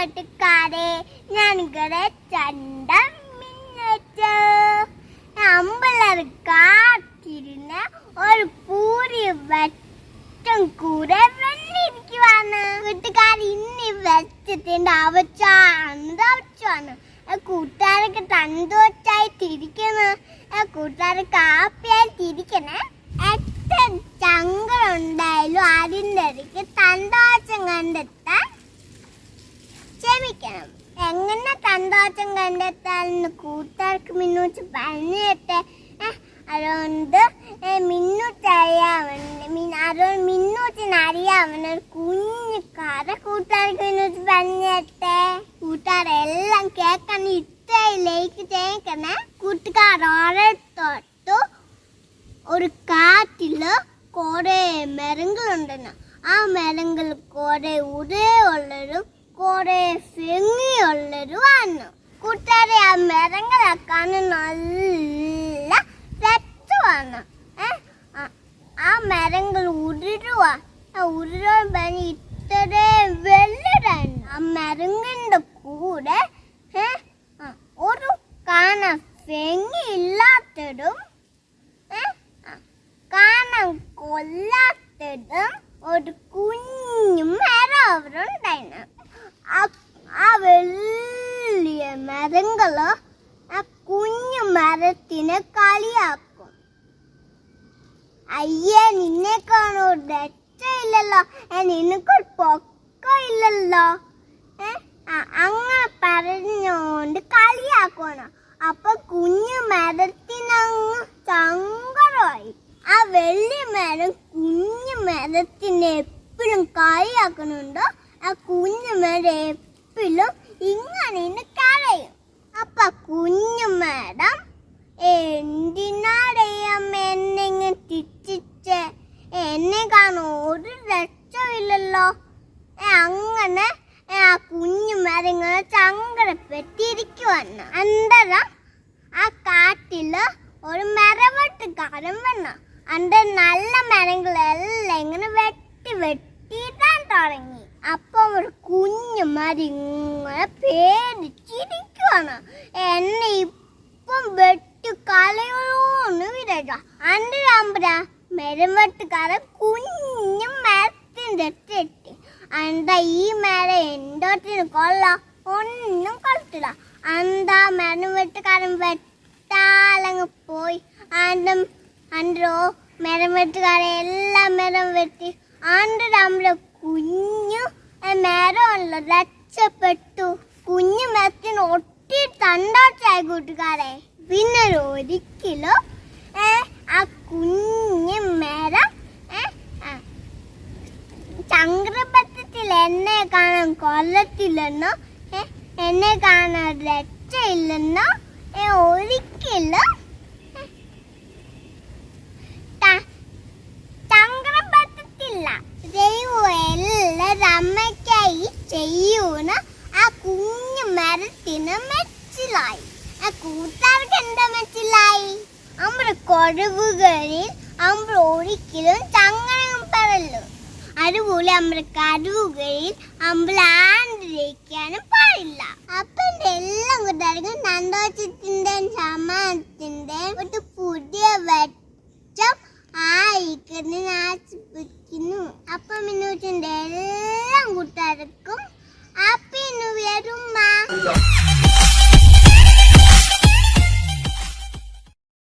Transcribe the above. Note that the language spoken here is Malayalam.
വെട്ടുകാരെ ഞാനിങ്ങനെ ചണ്ടം മിന്നറ്റ്. ഒരു പൂരി വെട്ടം കൂടെ വെള്ളിരിക്കുവാണ് വീട്ടുകാർ ഇന്ന് വെച്ചതിന്റെ അവച്ചാണ് അവച്ചാണ് കൂട്ടുകാരൊക്കെ തന്തോച്ചായി തിരിക്കുന്നു. കൂട്ടുകാർ കാപ്പിയായി തിരിക്കണേ എത്ര ചങ്കറുണ്ടായാലും അതിന്റെ ഇടയ്ക്ക് തന്തോച്ചം കണ്ടെത്താൻ ക്ഷമിക്കണം എങ്ങനെ സന്തോഷം കണ്ടെത്താമെന്ന് കൂട്ടുകാർക്ക് മിന്നൂച്ച് പറഞ്ഞിട്ട് അതുകൊണ്ട് മിന്നൂച്ച് അറിയാവുന്ന അതുകൊണ്ട് മിന്നൂച്ചിന് അറിയാവുന്ന ഒരു കുഞ്ഞു കഥ കൂട്ടുകാർക്ക് മിന്നൂച്ച് പറഞ്ഞിട്ട് കൂട്ടുകാരെല്ലാം കേൾക്കാൻ ഇത്രയിലേക്ക് ചേക്കണേ കൂട്ടുകാർ ഓരോരുത്തൊട്ടു ഒരു കാറ്റിൽ കുറെ മരങ്ങളുണ്ടെന്ന്. ആ മരങ്ങൾ കുറെ ഉദയുള്ളതും കുറെ ഭംഗിയുള്ളൊരു വന്നു കൂട്ടുകാരെ ആ മരങ്ങളൊക്കെ നല്ല രക്ത ഏ? ആ- മരങ്ങൾ ഉരുരുക ആ പറഞ്ഞ് ഇത്രയും വലുതാണ് ആ മരങ്ങളുടെ കൂടെ? ഒരു കാണാൻ ഭംഗിയില്ലാത്തതും കാണാൻ കൊല്ലാത്തതും ഒരു കുഞ്ഞു മരം അവിടെ ഉണ്ടായിരുന്നു ആ വലിയ മരങ്ങൾ ആ കുഞ്ഞു മരത്തിനെ കളിയാക്കും. അയ്യേ നിന്നെ കാണോ രക്ഷയില്ലല്ലോ. നിനക്കൊരു പൊക്കമില്ലല്ലോ. ഏ അങ്ങനെ പറഞ്ഞോണ്ട് കളിയാക്കണം അപ്പൊ കുഞ്ഞു മരത്തിനങ്ങ് സങ്കടമായി. ആ വെള്ളി മരം കുഞ്ഞു മരത്തിനെ എപ്പോഴും കളിയാക്കണുണ്ടോ ആ കുഞ്ഞുമ്മയുടെ എപ്പോഴും ഇങ്ങനെ കരയും. അപ്പ കുഞ്ഞുമേടം എന്തിനാടെയം എന്നെ ഇങ്ങനെ എന്നെ കാണോ ഒരു രക്ഷമില്ലല്ലോ അങ്ങനെ ആ കുഞ്ഞു ചങ്കടപ്പെട്ടിരിക്കുവന്ന അന്തരം ആ കാട്ടിൽ ഒരു മരവെട്ടുകാരൻ വന്ന. അന്റെ നല്ല മരങ്ങളെല്ലാം ഇങ്ങനെ വെട്ടി വെട്ടിയിട്ടാൻ തുടങ്ങി. അപ്പൊ ഒരു കുഞ്ഞു മരം ഇങ്ങനെ പേടിച്ചിരിക്കുവാണ് എന്നെ ഇപ്പം വെട്ടി കളയോന്ന് വിരക അന്റെ അമ്പര മരം വെട്ടുകാരൻ കുഞ്ഞു മരത്തിന്റെ തെറ്റി അന്താ ഈ മരം എന്തോട്ടിന് കൊള്ളാം? ഒന്നും കൊള്ളത്തില്ല. അന്താ മരം വെട്ടുകാരൻ വെട്ടാലങ്ങ് പോയി. അന്റെ അണ്ടോ മരം വെട്ടുകാരെ എല്ലാ മരം വെട്ടി. അന്റെ അമ്പല കുഞ്ഞു മരമല്ലോ രക്ഷപ്പെട്ടു. കുഞ്ഞു മരത്തിന് ഒട്ടി തണ്ടോച്ചായി കൂട്ടുകാരെ. പിന്നെ ഒരിക്കലോ ആ കുഞ്ഞു മരം ചന്ദ്രപത്രത്തിൽ എന്നെ കാണാൻ കൊല്ലത്തില്ലെന്നോ എന്നെ കാണാൻ രക്ഷയില്ലെന്നോ ഒരിക്കലും ഏ, ത- ചന്ദ്രപത്രത്തില്ല ദൈവം എല്ലാം ചെയ്യൂന്ന് ആ കുഞ്ഞു മരത്തിന് മെച്ചിലായി. ആ കൂട്ടുകാർക്ക് എന്താ മെച്ചിലായി? നമ്മുടെ കൊഴവുകളിൽ അമ്പ ഒരിക്കലും ചങ്ങനം പറയല്ലോ അതുപോലെ നമ്മുടെ കരുവുകളിൽ നമ്മൾ ആണ്ടിരിക്കാനും പാടില്ല. അപ്പൊ എല്ലാം കൂട്ടാർക്കും സന്തോഷത്തിന്റെ സമാനത്തിന്റെ ഒരു പുതിയ വെച്ചം ആയിക്കുന്ന ആശിപ്പിക്കുന്നു. അപ്പൊ മിന്നൂറ്റിന്റെ എല്ലാം കൂട്ടുകാർക്കും